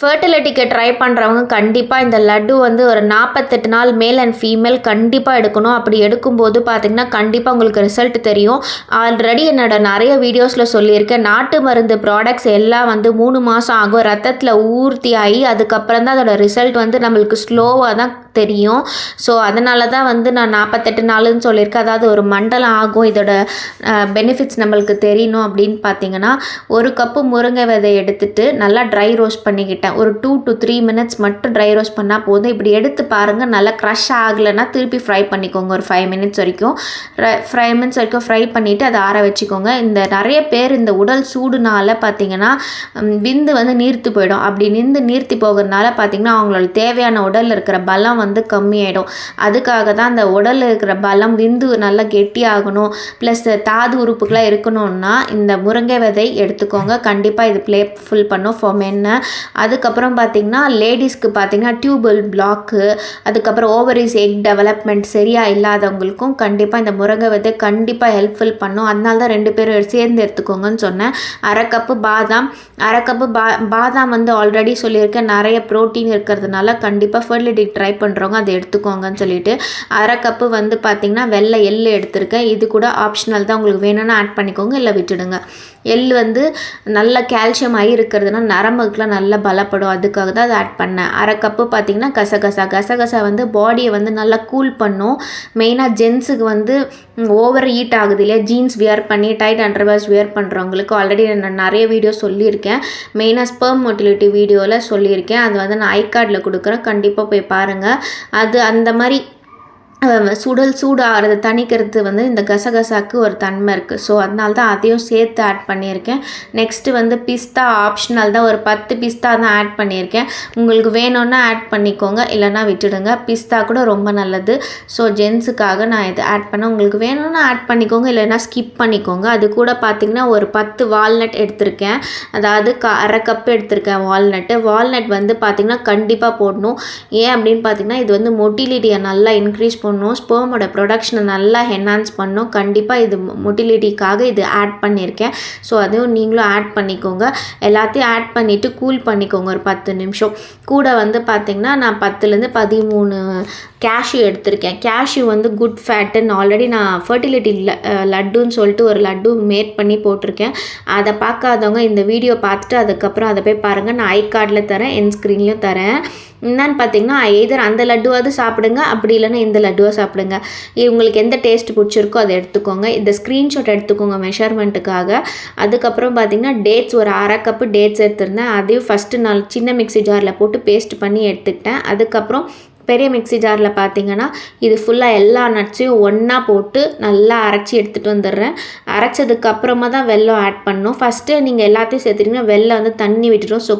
ஃபர்டிலிட்டிக்கு try பண்ணுறவங்க கண்டிப்பாக இந்த லட்டு வந்து ஒரு நாற்பத்தெட்டு நாள் மேல் அண்ட் ஃபீமேல் கண்டிப்பாக எடுக்கணும். அப்படி எடுக்கும்போது பார்த்திங்கன்னா கண்டிப்பாக உங்களுக்கு ரிசல்ட் தெரியும். ஆல்ரெடி என்னோட நிறைய வீடியோஸில் சொல்லியிருக்கேன். நாட்டு மருந்து ப்ராடக்ட்ஸ் எல்லாம் வந்து மூணு மாதம் ஆகும். ரத்தத்தில் ஊர்த்தி ஆகி அதுக்கப்புறம் தான் அதோட ரிசல்ட் வந்து நம்மளுக்கு ஸ்லோவாக தான் தெரியும். ஸோ அதனால தான் வந்து நான் நாற்பத்தெட்டு நாளுன்னு சொல்லியிருக்கேன். அதாவது ஒரு மண்டலம் ஆகும். இதோட பெனிஃபிட்ஸ் நம்மளுக்கு தெரியணும் அப்படின்னு பார்த்தீங்கன்னா ஒரு கப்பு முருங்கை விதை எடுத்துகிட்டு நல்லா ட்ரை ரோஸ்ட் பண்ணிக்கிட்டேன் ஒரு டூ டு த்ரீ மினிட்ஸ் மட்டும் ட்ரை ரோஸ்ட் பண்ணால் போதும். இப்படி எடுத்து பாருங்கள் நல்லா க்ரஷ் ஆகலைன்னா திருப்பி ஃப்ரை பண்ணிக்கோங்க. ஒரு ஃபைவ் மினிட்ஸ் வரைக்கும். ஃபைவ் மினிட்ஸ் வரைக்கும் ஃப்ரை பண்ணிவிட்டு அதை ஆற வச்சுக்கோங்க. இந்த நிறைய பேர் இந்த உடல் சூடுனால பார்த்தீங்கன்னா விந்து வந்து நீர்த்து போயிடும். அப்படி நின்று நீர்த்தி போகிறதுனால பார்த்தீங்கன்னா அவங்களோட தேவையான உடலில் இருக்கிற பலம் வந்து கம்மியாயிடும். அதுக்காக தான் அந்த உடலில் இருக்கிற பலம் விந்து நல்லா கெட்டியாகணும். ப்ளஸ் தாது உறுப்புகளாக இருக்கணும்னா இந்த முருங்கை விதை எடுத்துக்கோங்க. கண்டிப்பாக இது ப்ளே ஃபுல் பண்ணும் ஃபார் மென்னு அதுக்கப்புறம் பார்த்தீங்கன்னா லேடிஸ்க்கு பார்த்தீங்கன்னா டியூபல் பிளாக்கு அதுக்கப்புறம் ஓவரிஸ் எக் டெவலப்மெண்ட் சரியாக இல்லாதவங்களுக்கும் கண்டிப்பாக இந்த முருங்கை விதை கண்டிப்பாக ஹெல்ப்ஃபுல் பண்ணும். அதனால தான் ரெண்டு பேரும் சேர்ந்து எடுத்துக்கோங்கன்னு சொன்னேன். அரை கப்பு பாதாம் அரை கப்பு பா பாதாம் வந்து ஆல்ரெடி சொல்லியிருக்கேன். நிறைய ப்ரோட்டீன் இருக்கிறதுனால கண்டிப்பாக ஃபர்டிலிட்டி ட்ரை பண்ணுறவங்க அதை எடுத்துக்கோங்கன்னு சொல்லிட்டு அரை கப்பு வந்து பார்த்திங்கன்னா வெள்ளை எள்ளு எடுத்திருக்கேன். இது கூட ஆப்ஷனல் தான். உங்களுக்கு வேணும்னா ஆட் பண்ணிக்கோங்க இல்லை விட்டுடுங்க. எள் வந்து நல்ல கால்சியம் ஆகி இருக்கிறதுனா நரம்புக்குலாம் நல்லா தேவைப்படும் அதுக்காக தான் அதை ஆட் பண்ணேன். அரை கப்பு பார்த்திங்கன்னா கசகசா. கசகசா வந்து பாடியை வந்து நல்லா கூல் பண்ணும். மெயினாக ஜென்ஸுக்கு வந்து ஓவர் ஹீட் ஆகுது இல்லையா? ஜீன்ஸ் வியர் பண்ணி டைட் அண்டர்வேர்ஸ் வியர் பண்ணுறவங்களுக்கு ஆல்ரெடி நான் நிறைய வீடியோ சொல்லியிருக்கேன். மெயினாக ஸ்பெர்ம் மொட்டிலிட்டி வீடியோவில் சொல்லியிருக்கேன். அது வந்து நான் ஐ கார்டில் கொடுக்குறேன். கண்டிப்பாக போய் பாருங்கள் அது அந்த மாதிரி சுடல் சூடு ஆகிறத தணிக்கிறது வந்து இந்த கசகசாக்கு ஒரு தன்மை இருக்குது ஸோ அதனால தான் அதையும் சேர்த்து ஆட் பண்ணியிருக்கேன். நெக்ஸ்ட்டு வந்து பிஸ்தா ஆப்ஷனல் தான் ஒரு பத்து பிஸ்தா தான் ஆட் பண்ணியிருக்கேன். உங்களுக்கு வேணும்னா ஆட் பண்ணிக்கோங்க. இல்லைன்னா விட்டுடுங்க. பிஸ்தா கூட ரொம்ப நல்லது. ஸோ ஜென்ஸுக்காக நான் இது ஆட் பண்ணேன். உங்களுக்கு வேணும்னா ஆட் பண்ணிக்கோங்க. இல்லைன்னா ஸ்கிப் பண்ணிக்கோங்க. அது கூட பார்த்திங்கன்னா ஒரு பத்து வால்நட் எடுத்திருக்கேன். அதாவது க அரை கப் எடுத்திருக்கேன் வால்நட்டு வால்நட் வந்து பார்த்திங்கன்னா கண்டிப்பாக போடணும். ஏன் அப்படின்னு பார்த்தீங்கன்னா இது வந்து மொட்டிலிட்டியை நல்லா இன்க்ரீஸ் பண்ணும். ஸ்போமோட ப்ரொடக்ஷனை நல்லா என்ஹான்ஸ் பண்ணும். கண்டிப்பாக இது மொட்டிலிட்டிக்காக இது ஆட் பண்ணியிருக்கேன் ஸோ அதுவும் நீங்களும் ஆட் பண்ணிக்கோங்க. எல்லாத்தையும் ஆட் பண்ணிவிட்டு கூல் பண்ணிக்கோங்க ஒரு பத்து நிமிஷம். கூட வந்து பார்த்திங்கன்னா நான் பத்துலேருந்து பதிமூணு கேஷ்யூ எடுத்திருக்கேன். கேஷ்யூ வந்து குட் ஃபேட்டுன்னு ஆல்ரெடி நான் ஃபர்டிலிட்டி லட்டுன்னு சொல்லிட்டு ஒரு லட்டு மேட் பண்ணி போட்டிருக்கேன். அதை பார்க்காதவங்க இந்த வீடியோ பார்த்துட்டு அதுக்கப்புறம் அதை போய் பாருங்கள் நான் ஐ கார்டில் தரேன் என் ஸ்க்ரீன்லேயும் தரேன். என்னன்னு பார்த்தீங்கன்னா எதர் அந்த லட்டுவாவது சாப்பிடுங்க. அப்படி இல்லைன்னா இந்த லட்டு லட்டுவாக சாப்பிடுங்க. உங்களுக்கு எந்த டேஸ்ட் பிடிச்சிருக்கோ அதை எடுத்துக்கோங்க. இந்த ஸ்க்ரீன்ஷாட் எடுத்துக்கோங்க மெஷர்மெண்ட்டுக்காக அதுக்கப்புறம் பார்த்திங்கன்னா டேட்ஸ் ஒரு அரை கப்பு டேட்ஸ் எடுத்திருந்தேன். அதையும் ஃபஸ்ட்டு நான் சின்ன மிக்ஸி ஜாரில் போட்டு பேஸ்ட் பண்ணி எடுத்துக்கிட்டேன். அதுக்கப்புறம் பெரிய மிக்ஸி ஜாரில் பார்த்தீங்கன்னா இது ஃபுல்லாக எல்லா நட்ஸையும் ஒன்றா போட்டு நல்லா அரைச்சி எடுத்துகிட்டு வந்துடுறேன். அரைச்சதுக்கப்புறமா தான் வெள்ளம் ஆட் பண்ணணும். ஃபஸ்ட்டு நீங்கள் எல்லாத்தையும் சேர்த்துட்டிங்கன்னா வெல்லம் வந்து தண்ணி விட்டுடும். ஸோ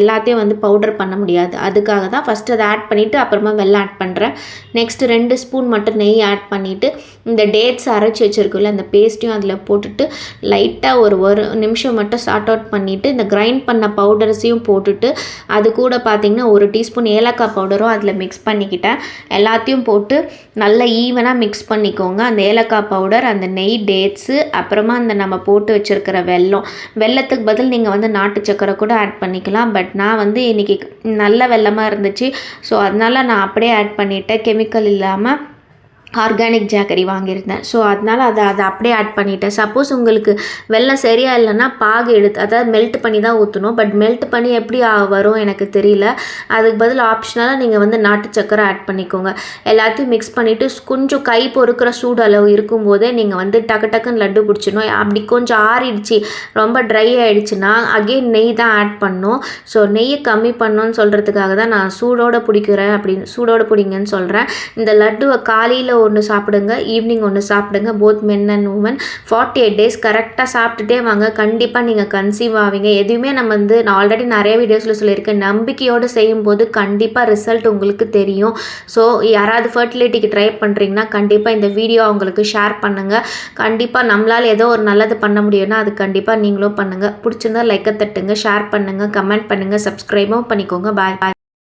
எல்லாத்தையும் வந்து பவுடர் பண்ண முடியாது. அதுக்காக தான் ஃபஸ்ட்டு அதை ஆட் பண்ணிவிட்டு அப்புறமா வெள்ளம் ஆட் பண்ணுறேன் நெக்ஸ்ட்டு ரெண்டு ஸ்பூன் மட்டும் நெய் ஆட் பண்ணிவிட்டு இந்த டேட்ஸ் அரைச்சி வச்சுருக்குல்ல அந்த பேஸ்ட்டையும் அதில் போட்டுட்டு லைட்டாக ஒரு ஒரு நிமிஷம் மட்டும் சார்ட் அவுட் பண்ணிவிட்டு இந்த கிரைண்ட் பண்ண பவுடர்ஸையும் போட்டுட்டு அது கூட பார்த்திங்கன்னா ஒரு டீஸ்பூன் ஏலக்காய் பவுடரும் அதில் மிக்ஸ் பண்ணிக்கிட்டேன். எல்லாத்தையும் போட்டு நல்லா ஈவனாக மிக்ஸ் பண்ணிக்கோங்க. அந்த ஏலக்காய் பவுடர் அந்த நெய் டேட்ஸு அப்புறமா அந்த நம்ம போட்டு வச்சுருக்கிற வெல்லம். வெல்லத்துக்கு பதில் நீங்கள் வந்து நாட்டு சக்கரை கூட ஆட் பண்ணிக்கலாம். பட் நான் வந்து இன்றைக்கி நல்ல வெல்லமாக இருந்துச்சு. ஸோ அதனால் நான் அப்படியே ஆட் பண்ணிட்டேன். கெமிக்கல் இல்லாமல் ஆர்கானிக் ஜாக்கரி வாங்கியிருந்தேன். ஸோ அதனால் அதை அதை அப்படியே ஆட் பண்ணிட்டேன். சப்போஸ் உங்களுக்கு வெள்ளம் சரியாக இல்லைன்னா பாகு எடுத்து அதாவது மெல்ட் பண்ணி தான் ஊற்றணும் பட் மெல்ட் பண்ணி எப்படி வரும் எனக்கு தெரியல. அதுக்கு பதில் ஆப்ஷனலாக நீங்கள் வந்து நாட்டு சக்கரை ஆட் பண்ணிக்கோங்க. எல்லாத்தையும் மிக்ஸ் பண்ணிவிட்டு கொஞ்சம் கை பொறுக்கிற சூடு அளவு இருக்கும்போதே நீங்கள் வந்து டக்கு டக்குன்னு லட்டு பிடிச்சிடணும். அப்படி கொஞ்சம் ஆறிடுச்சு ரொம்ப ட்ரை ஆகிடுச்சுன்னா அகெயின் நெய் தான் ஆட் பண்ணும். ஸோ நெய்யை கம்மி பண்ணணும்னு சொல்கிறதுக்காக தான் நான் சூடோடு பிடிக்கிறேன் அப்படின்னு சூடோடு பிடிங்கன்னு சொல்கிறேன் இந்த லட்டுவை காலையில் ஒன்று சாப்பிடுங்க ஈவினிங் ஒன்று சாப்பிடுங்க. Both men and women forty eight days கரெக்டாக சாப்பிட்டுட்டே வாங்க. கண்டிப்பாக நீங்கள் கன்சீவ் ஆவீங்க. எதுவுமே நம்ம வந்து நான் ஆல்ரெடி நிறைய வீடியோஸில் சொல்லியிருக்கேன். நம்பிக்கையோடு செய்யும்போது கண்டிப்பாக ரிசல்ட் உங்களுக்கு தெரியும். ஸோ யாராவது ஃபர்டிலிட்டிக்கு ட்ரை பண்ணுறீங்கன்னா கண்டிப்பாக இந்த வீடியோ அவங்களுக்கு ஷேர் பண்ணுங்கள் கண்டிப்பாக நம்மளால் ஏதோ ஒரு நல்லது பண்ண முடியும்னா அது கண்டிப்பாக நீங்களும் பண்ணுங்கள் பிடிச்சிருந்தா லைக்கை தட்டுங்க ஷேர் பண்ணுங்கள் கமெண்ட் பண்ணுங்கள் சப்ஸ்கிரைபும் பண்ணிக்கோங்க. பாய் பாய்